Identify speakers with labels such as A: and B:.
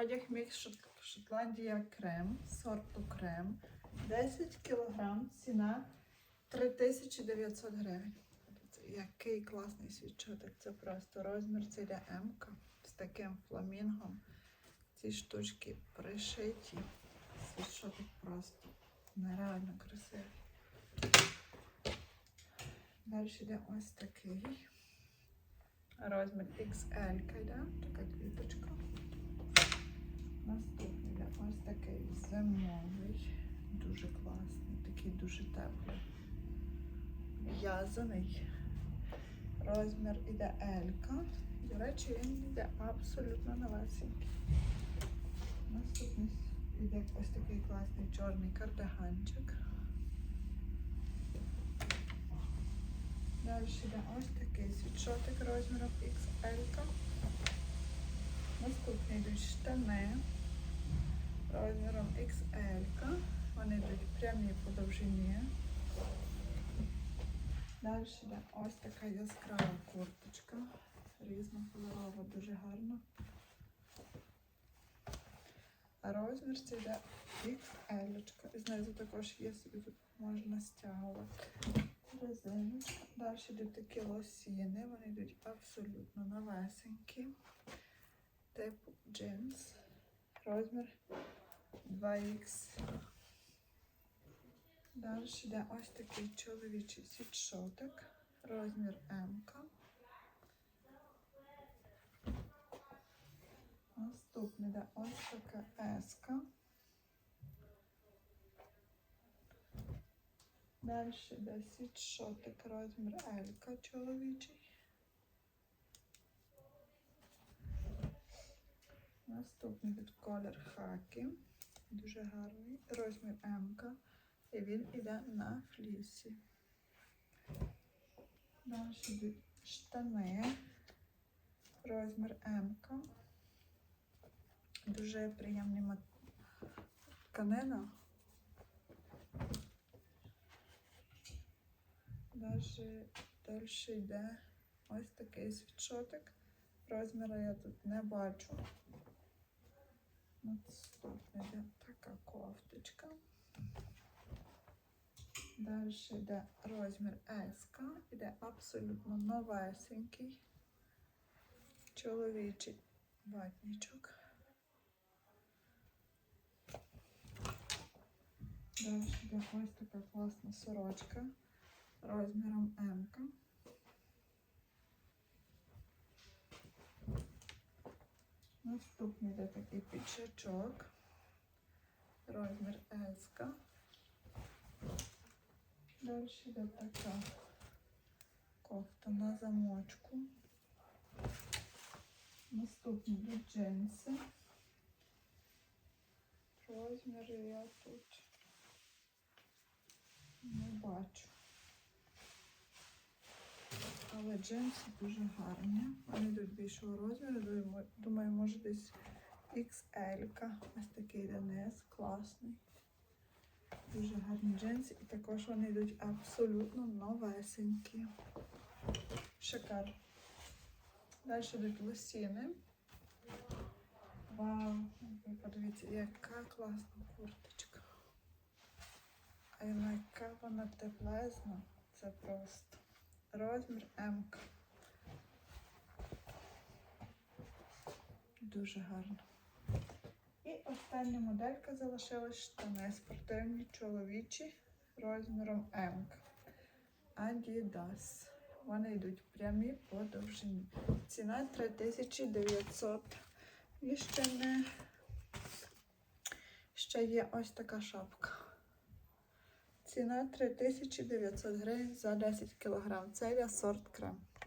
A: Одяг мікс Шотландія крем, сорту крем. 10 кг, ціна 3900 гривень. Який класний свічоток. Це просто розмір це для М з таким фламінгом. Ці штучки пришиті. Свічоток просто нереально красивий. Далі йде ось такий. Розмір XL йде, така квіточка. Наступний ось такий зимовий, дуже класний, такий дуже теплий. В'язаний. Розмір іде L. До речі, він йде абсолютно новесенький. Наступний іде ось такий класний чорний кардиганчик. Далі йде ось такий світшотик розміром XL. Наступні йдуть штани розміром XL. Вони йдуть прямі по довжині. Далі йде ось така яскрава курточка. Різнокольорова, дуже гарна. Розмір це йде XL. І знизу також є собі тут можна стягувати. Резиночка. Далі йдуть такі лосіни, вони йдуть абсолютно новесенькі. Типу джинс. Розмір 2х. Далі йде ось такий чоловічий світшотик. Розмір М. Наступний йде ось така С. Далі йде світшотик розмір L чоловічий. Наступний тут колір хаки. Дуже гарний. Розмір М. І він іде на флісі. Йдуть штани. Розмір М. Дуже приємний мат... тканина. Далі, далі йде ось такий світшотик. Розміру я тут не бачу. Наступна йде така кофточка. Далі йде розмір S, іде абсолютно новесенький. Чоловічий ватничок. Далі йде ось така класна сорочка розміром М. Наступний йде такий підшачок. Розмір S. Далі йде така кофта на замочку. Наступні йдуть джинси. Розмір я тут не бачу. Але джинси дуже гарні. Вони йдуть більшого розміру. Думаю, може десь XL. Ось такий Денис, класний. Дуже гарні джинси. І також вони йдуть абсолютно новесенькі. Шикар. Далі йдуть лосіни. Вау! Подивіться, яка класна курточка. А яка вона теплезна. Це просто. Розмір М. Дуже гарно. Остання моделька залишилась штани спортивні чоловічі розміром М. Adidas. Вони йдуть прямі по довжині. Ціна 3900. І ще не ще є ось така шапка. Ціна 3900 гривень за 10 кг. Це йде сорт крем.